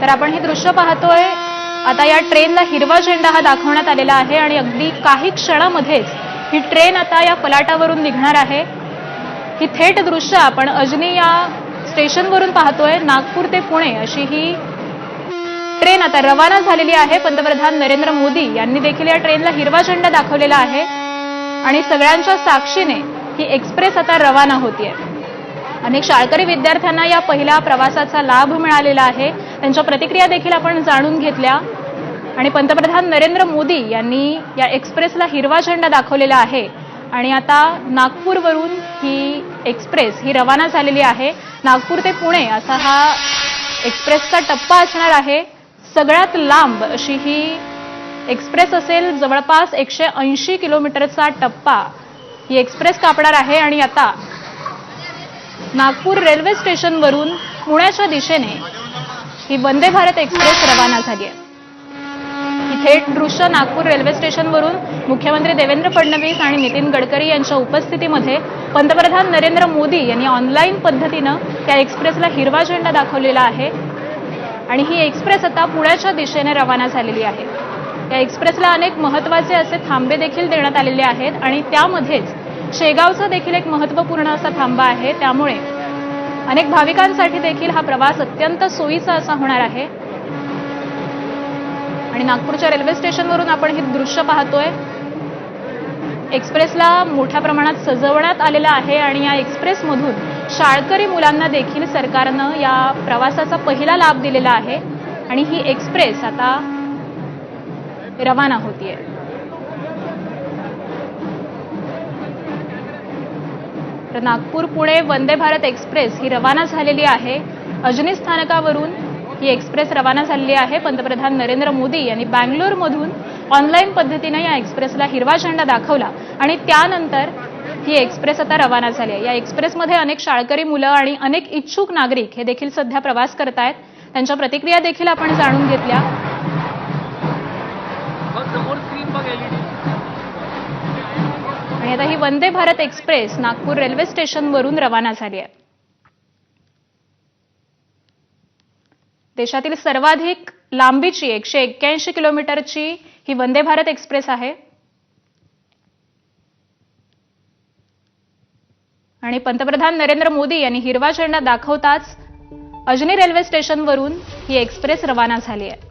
तर आपण हे दृश्य पाहतोय. आता या ट्रेनला हिरवा झेंडा हा दाखवण्यात आलेला आहे आणि अगदी काही क्षणामध्येच ही ट्रेन आता या फलाटावरून निघणार आहे. ही थेट दृश्य आपण अजनी या स्टेशनवरून पाहतोय. नागपूर ते पुणे अशी ही ट्रेन आता रवाना झालेली आहे. पंतप्रधान नरेंद्र मोदी यांनी देखील या ट्रेनला हिरवा झेंडा दाखवलेला आहे. आणि सगळ्यांच्या साक्षीने ही एक्सप्रेस आता रवाना होतीये. अनेक शाळकरी विद्यार्थ्यांना या पहिल्या प्रवासाचा लाभ मिळालेला आहे. त्यांच्या प्रतिक्रिया देखील आपण जाणून घेतल्या. आणि पंतप्रधान नरेंद्र मोदी यांनी या एक्सप्रेसला हिरवा झेंडा दाखवलेला आहे. आणि आता नागपूरवरून ही एक्सप्रेस ही रवाना झालेली आहे. नागपूर ते पुणे असा हा एक्सप्रेसचा टप्पा असणार आहे. सगळ्यात लांब अशी ही एक्सप्रेस असेल जवळपास एकशे ऐंशी किलोमीटरचा टप्पा. ही एक्सप्रेस कापणार आहे आणि आता नागपूर रेल्वे स्टेशनवरून पुण्याच्या दिशेने ही वंदे भारत एक्सप्रेस रवाना झाली आहे. थेट दृश्य नागपूर रेल्वे स्टेशनवरून मुख्यमंत्री देवेंद्र फडणवीस आणि नितीन गडकरी यांच्या उपस्थितीमध्ये पंतप्रधान नरेंद्र मोदी यांनी ऑनलाईन पद्धतीनं त्या एक्सप्रेसला हिरवा झेंडा दाखवलेला आहे. आणि ही एक्सप्रेस आता पुण्याच्या दिशेने रवाना झालेली आहे. या एक्सप्रेसला अनेक महत्त्वाचे असे थांबे देखील देण्यात आलेले आहेत आणि त्यामध्येच शेगावचा देखील एक महत्त्वपूर्ण असा थांबा आहे. त्यामुळे अनेक भाविकांसाठी देखील हा प्रवास अत्यंत सोयीचा असा होणार आहे. आणि नागपूरच्या रेल्वे स्टेशनवरून आपण हे दृश्य पाहतोय. एक्सप्रेसला मोठ्या प्रमाणात सजवण्यात आलेलं आहे आणि या एक्सप्रेसमधून शाळकरी मुलांना देखील सरकारनं या प्रवासाचा पहिला लाभ दिलेला आहे. आणि ही एक्सप्रेस आता रवाना होतीये. तर नागपूर पुणे वंदे भारत एक्सप्रेस ही रवाना झालेली आहे. अजनी स्थानकावरून ही एक्सप्रेस रवाना झालेली आहे. पंतप्रधान नरेंद्र मोदी यांनी बँगलोरमधून ऑनलाईन पद्धतीनं या एक्सप्रेसला हिरवा झेंडा दाखवला आणि त्यानंतर ही एक्सप्रेस आता रवाना झाली आहे. या एक्सप्रेसमध्ये अनेक शाळकरी मुलं आणि अनेक इच्छुक नागरिक हे देखील सध्या प्रवास करतायत. त्यांच्या प्रतिक्रिया देखील आपण जाणून घेतल्या. आणि आता ही वंदे भारत एक्सप्रेस नागपूर रेल्वे स्टेशनवरून रवाना झाली आहे. देशातील सर्वाधिक लांबीची एकशे एक्क्याऐंशी किलोमीटरची ही वंदे भारत एक्सप्रेस आहे. आणि पंतप्रधान नरेंद्र मोदी यांनी हिरवा झेंडा दाखवताच अजनी रेल्वे स्टेशनवरून ही एक्सप्रेस रवाना झाली आहे.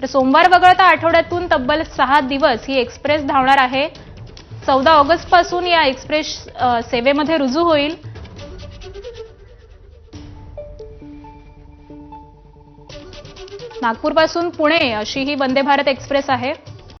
तर सोमवार वगळता आठवड्यातून तब्बल सहा दिवस ही एक्सप्रेस धावणार आहे. चौदा ऑगस्टपासून या एक्सप्रेस सेवेमध्ये रुजू होईल. नागपूरपासून पुणे अशी ही वंदे भारत एक्सप्रेस आहे.